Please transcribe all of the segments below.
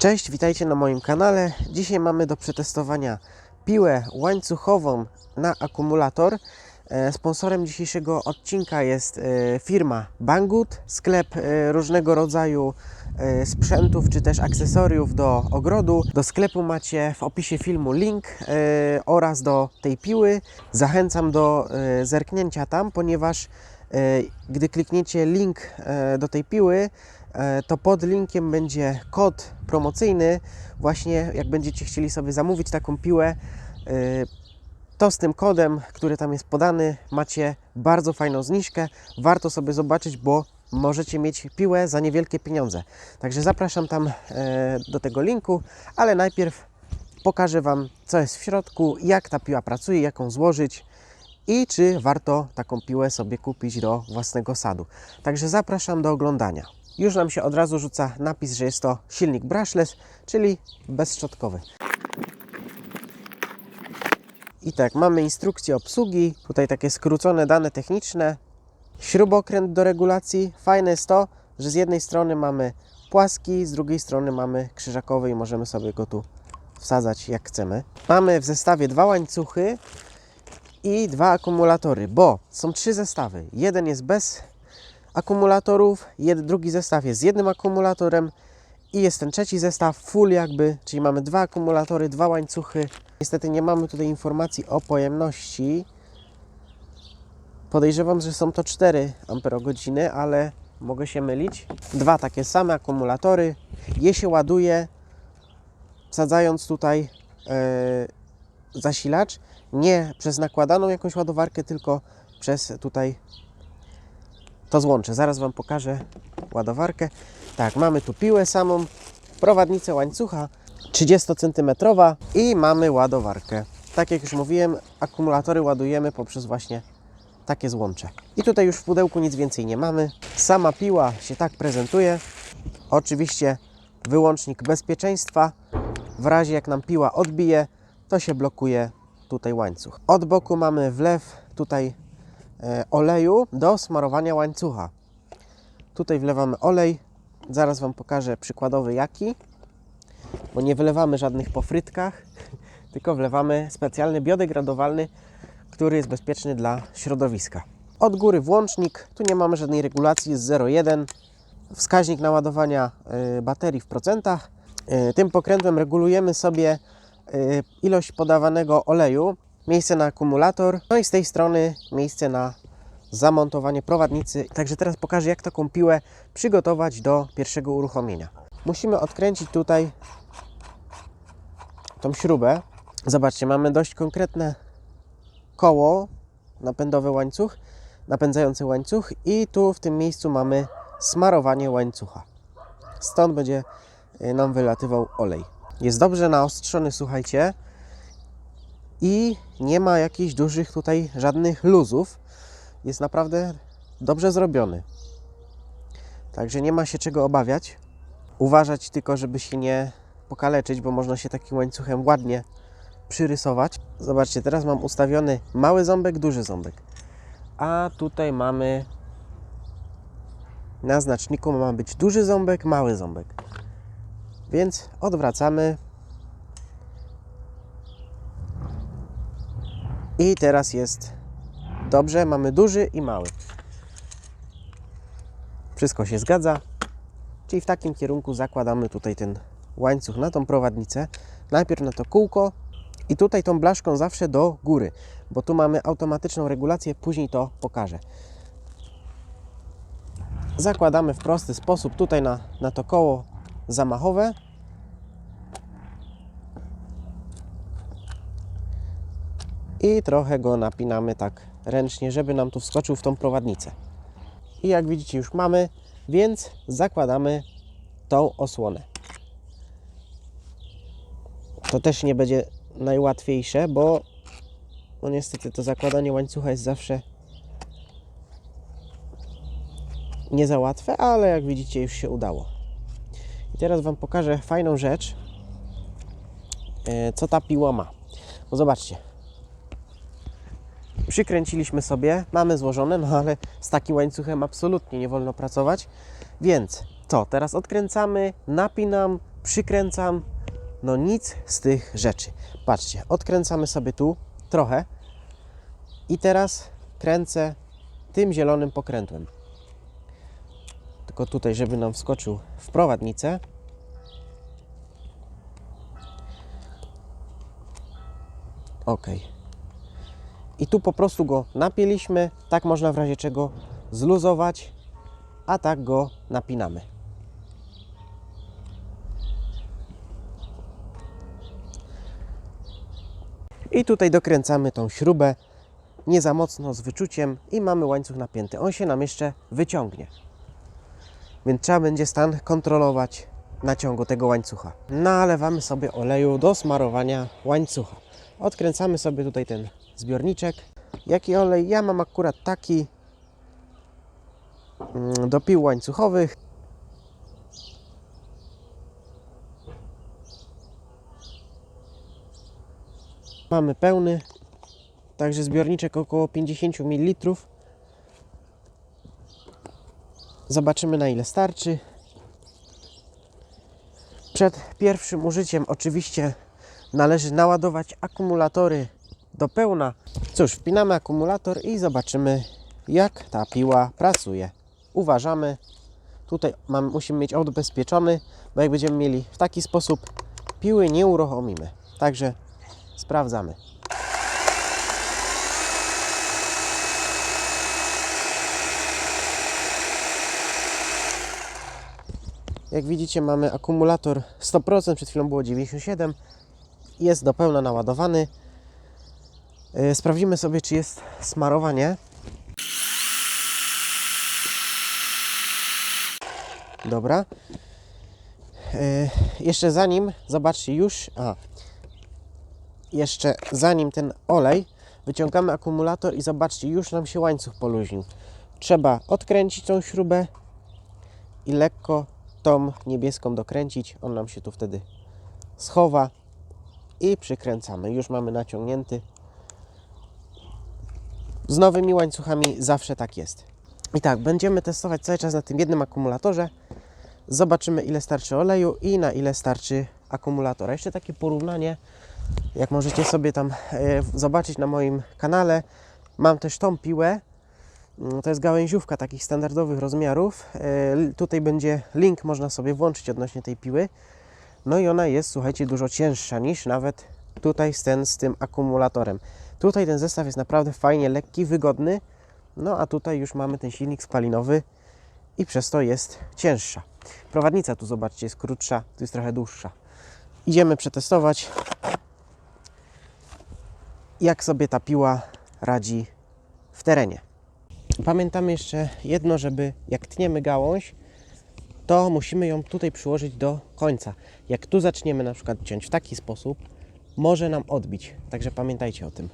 Cześć, witajcie na moim kanale. Dzisiaj mamy do przetestowania piłę łańcuchową na akumulator. E, Sponsorem dzisiejszego odcinka jest e, firma Banggood, sklep e, różnego rodzaju sprzętów czy też akcesoriów do ogrodu. Do sklepu macie w opisie filmu link oraz do tej piły. Zachęcam do zerknięcia tam, ponieważ gdy klikniecie link e, do tej piły, e, to pod linkiem będzie kod promocyjny. Właśnie jak będziecie chcieli sobie zamówić taką piłę, e, to z tym kodem, który tam jest podany, macie bardzo fajną zniżkę. Warto sobie zobaczyć, bo możecie mieć piłę za niewielkie pieniądze. Także zapraszam tam e, do tego linku, ale najpierw pokażę Wam, co jest w środku, jak ta piła pracuje, jak ją złożyć i czy warto taką piłę sobie kupić do własnego sadu. Także zapraszam do oglądania. Już nam się od razu rzuca napis, że jest to silnik brushless, czyli bezszczotkowy. I tak, mamy instrukcję obsługi, tutaj takie skrócone dane techniczne, śrubokręt do regulacji. Fajne jest to, że z jednej strony mamy płaski, z drugiej strony mamy krzyżakowy i możemy sobie go tu wsadzać jak chcemy. Mamy w zestawie dwa łańcuchy i dwa akumulatory, bo są trzy zestawy. Jeden jest bez akumulatorów, jed, drugi zestaw jest z jednym akumulatorem i jest ten trzeci zestaw full jakby, czyli mamy dwa akumulatory, dwa łańcuchy. Niestety nie mamy tutaj informacji o pojemności. Podejrzewam, że są to 4 amperogodziny, ale mogę się mylić. Dwa takie same akumulatory. Je się ładuje wsadzając tutaj e, zasilacz nie przez nakładaną jakąś ładowarkę, tylko przez tutaj to złącze. Zaraz Wam pokażę ładowarkę. Tak, mamy tu piłę samą, prowadnicę łańcucha 30 cm i mamy ładowarkę. Tak jak już mówiłem, akumulatory ładujemy poprzez właśnie takie złącze. I tutaj już w pudełku nic więcej nie mamy. Sama piła się tak prezentuje. Oczywiście wyłącznik bezpieczeństwa. W razie jak nam piła odbije, to się blokuje tutaj łańcuch. Od boku mamy wlew tutaj e, oleju do smarowania łańcucha. Tutaj wlewamy olej. Zaraz Wam pokażę przykładowy jaki, bo nie wylewamy żadnych po frytkach, tylko wlewamy specjalny biodegradowalny, który jest bezpieczny dla środowiska. Od góry włącznik, tu nie mamy żadnej regulacji, jest 0,1. Wskaźnik naładowania y, baterii w procentach. Y, Tym pokrętłem regulujemy sobie ilość podawanego oleju, miejsce na akumulator, no i z tej strony miejsce na zamontowanie prowadnicy. Także teraz pokażę, jak taką piłę przygotować do pierwszego uruchomienia. Musimy odkręcić tutaj tą śrubę. Zobaczcie, mamy dość konkretne koło, napędowy łańcuch, napędzający łańcuch i tu w tym miejscu mamy smarowanie łańcucha. Stąd będzie y, nam wylatywał olej. Jest dobrze naostrzony, słuchajcie, i nie ma jakichś dużych tutaj żadnych luzów. Jest naprawdę dobrze zrobiony. Także nie ma się czego obawiać. Uważać tylko, żeby się nie pokaleczyć, bo można się takim łańcuchem ładnie przyrysować. Zobaczcie, teraz mam ustawiony mały ząbek, duży ząbek. A tutaj mamy na znaczniku ma być duży ząbek, mały ząbek. Więc odwracamy. I teraz jest dobrze, mamy duży i mały. Wszystko się zgadza. Czyli w takim kierunku zakładamy tutaj ten łańcuch na tą prowadnicę. Najpierw na to kółko, i tutaj tą blaszką zawsze do góry, bo tu mamy automatyczną regulację, później to pokażę. Zakładamy w prosty sposób tutaj na, na to koło zamachowe. I trochę go napinamy tak ręcznie, żeby nam tu wskoczył w tą prowadnicę. I jak widzicie już mamy, więc zakładamy tą osłonę. To też nie będzie najłatwiejsze, bo no niestety to zakładanie łańcucha jest zawsze nie za łatwe, ale jak widzicie już się udało. Teraz Wam pokażę fajną rzecz, e, co ta piła ma. Bo zobaczcie, przykręciliśmy sobie, mamy złożone, no ale z takim łańcuchem absolutnie nie wolno pracować, więc co, teraz odkręcamy, napinam, przykręcam. No nic z tych rzeczy. Patrzcie, odkręcamy sobie tu trochę i teraz kręcę tym zielonym pokrętłem. Tylko tutaj, żeby nam wskoczył w prowadnicę. Ok. I tu po prostu go napięliśmy. Tak można w razie czego zluzować, a tak go napinamy. I tutaj dokręcamy tą śrubę nie za mocno z wyczuciem i mamy łańcuch napięty. On się nam jeszcze wyciągnie. Więc trzeba będzie stan kontrolować naciągu tego łańcucha. Nalewamy sobie oleju do smarowania łańcucha. Odkręcamy sobie tutaj ten zbiorniczek. Jaki olej? Ja mam akurat taki mm, do pił łańcuchowych. Mamy pełny, także zbiorniczek około 50 ml. Zobaczymy na ile starczy. Przed pierwszym użyciem oczywiście należy naładować akumulatory do pełna. Cóż, wpinamy akumulator i zobaczymy jak ta piła pracuje. Uważamy. Tutaj musimy mieć odbezpieczony, bo jak będziemy mieli w taki sposób, piły nie uruchomimy. Także sprawdzamy. Jak widzicie mamy akumulator 100%, przed chwilą było 97%. Jest do pełna naładowany. Yy, Sprawdzimy sobie czy jest smarowanie. Dobra. Yy, Jeszcze zanim, zobaczcie już, a, jeszcze zanim ten olej, wyciągamy akumulator i zobaczcie, już nam się łańcuch poluźnił. Trzeba odkręcić tą śrubę i lekko tą niebieską dokręcić. On nam się tu wtedy schowa i przykręcamy. Już mamy naciągnięty. Z nowymi łańcuchami zawsze tak jest. I tak, będziemy testować cały czas na tym jednym akumulatorze. Zobaczymy ile starczy oleju i na ile starczy akumulatora. Jeszcze takie porównanie, jak możecie sobie tam e, zobaczyć na moim kanale. Mam też tą piłę, To jest gałęziówka takich standardowych rozmiarów. E, Tutaj będzie link, można sobie włączyć odnośnie tej piły. No i ona jest, słuchajcie, dużo cięższa niż nawet tutaj ten, z tym akumulatorem. Tutaj ten zestaw jest naprawdę fajnie lekki, wygodny. No a tutaj już mamy ten silnik spalinowy i przez to jest cięższa. Prowadnica tu zobaczcie jest krótsza, tu jest trochę dłuższa. Idziemy przetestować, jak sobie ta piła radzi w terenie. Pamiętamy jeszcze jedno, żeby jak tniemy gałąź, to musimy ją tutaj przyłożyć do końca. Jak tu zaczniemy na przykład ciąć w taki sposób, może nam odbić. Także pamiętajcie o tym.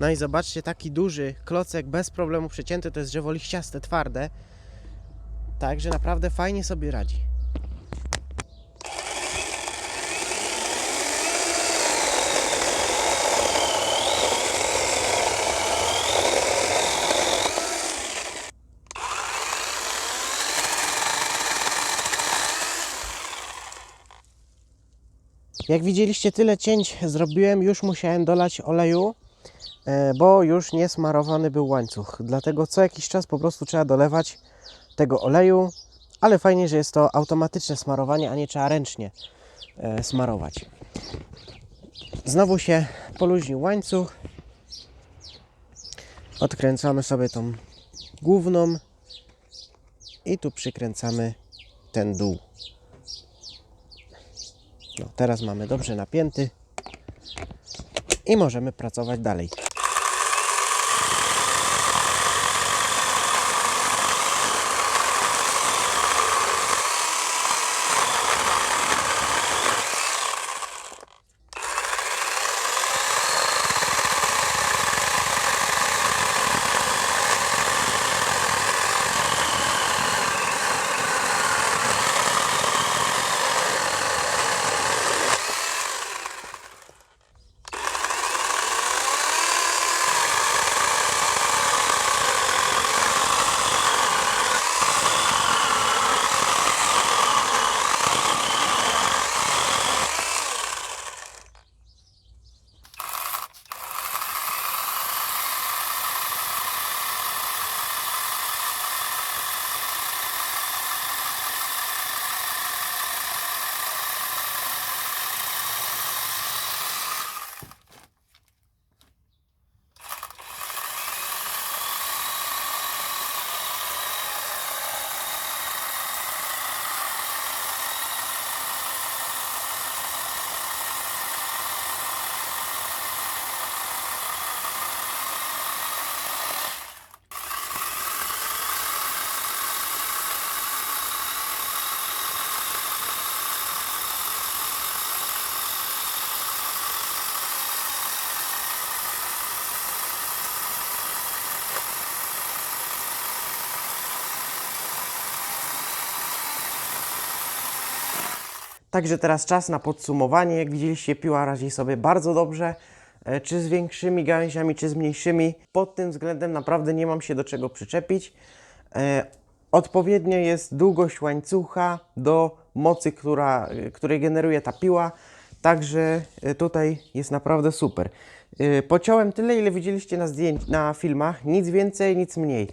No i zobaczcie, taki duży klocek bez problemu przecięty, to jest drzewo liściaste, twarde. Także naprawdę fajnie sobie radzi. Jak widzieliście, tyle cięć zrobiłem, już musiałem dolać oleju, bo już nie smarowany był łańcuch. Dlatego co jakiś czas po prostu trzeba dolewać tego oleju, ale fajnie, że jest to automatyczne smarowanie, a nie trzeba ręcznie e, smarować. Znowu się poluźnił łańcuch. Odkręcamy sobie tą główną i tu przykręcamy ten dół. No, teraz mamy dobrze napięty i możemy pracować dalej. Także teraz czas na podsumowanie. Jak widzieliście, piła radzi sobie bardzo dobrze, e, czy z większymi gałęziami, czy z mniejszymi. Pod tym względem naprawdę nie mam się do czego przyczepić. E, Odpowiednia jest długość łańcucha do mocy, która, e, której generuje ta piła. Także tutaj jest naprawdę super. Pociąłem tyle, ile widzieliście na, zdjęć, na filmach. Nic więcej, nic mniej.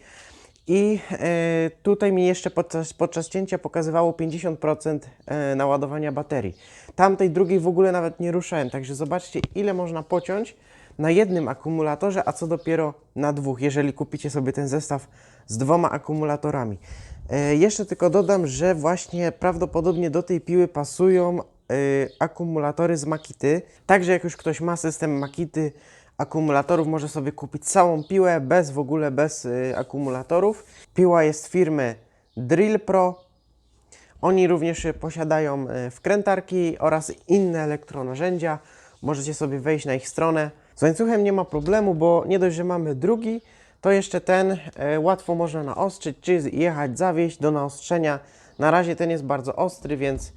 I e, tutaj mi jeszcze podczas, podczas cięcia pokazywało 50% e, naładowania baterii. Tamtej drugiej w ogóle nawet nie ruszałem, także zobaczcie ile można pociąć na jednym akumulatorze, a co dopiero na dwóch, jeżeli kupicie sobie ten zestaw z dwoma akumulatorami. E, jeszcze tylko dodam, że właśnie prawdopodobnie do tej piły pasują akumulatory z Makity. Także jak już ktoś ma system Makity akumulatorów, może sobie kupić całą piłę bez w ogóle bez y, akumulatorów. Piła jest firmy Drill Pro. Oni również y, posiadają y, wkrętarki oraz inne elektronarzędzia. Możecie sobie wejść na ich stronę. Z łańcuchem nie ma problemu, bo nie dość, że mamy drugi, to jeszcze ten e, łatwo można naostrzyć, czy jechać, zawieść do naostrzenia. Na razie ten jest bardzo ostry, więc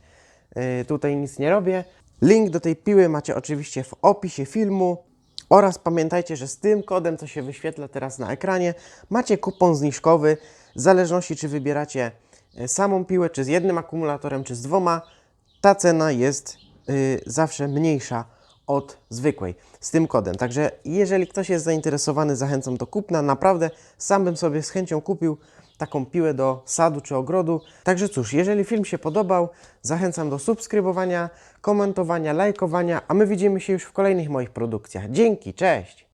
e, tutaj nic nie robię. Link do tej piły macie oczywiście w opisie filmu. Oraz pamiętajcie, że z tym kodem, co się wyświetla teraz na ekranie, macie kupon zniżkowy. W zależności, czy wybieracie e, samą piłę, czy z jednym akumulatorem, czy z dwoma, ta cena jest y, zawsze mniejsza od zwykłej z tym kodem. Także jeżeli ktoś jest zainteresowany, zachęcam do kupna. Naprawdę sam bym sobie z chęcią kupił taką piłę do sadu czy ogrodu. Także cóż, jeżeli film się podobał, zachęcam do subskrybowania, komentowania, lajkowania, a my widzimy się już w kolejnych moich produkcjach. Dzięki, cześć!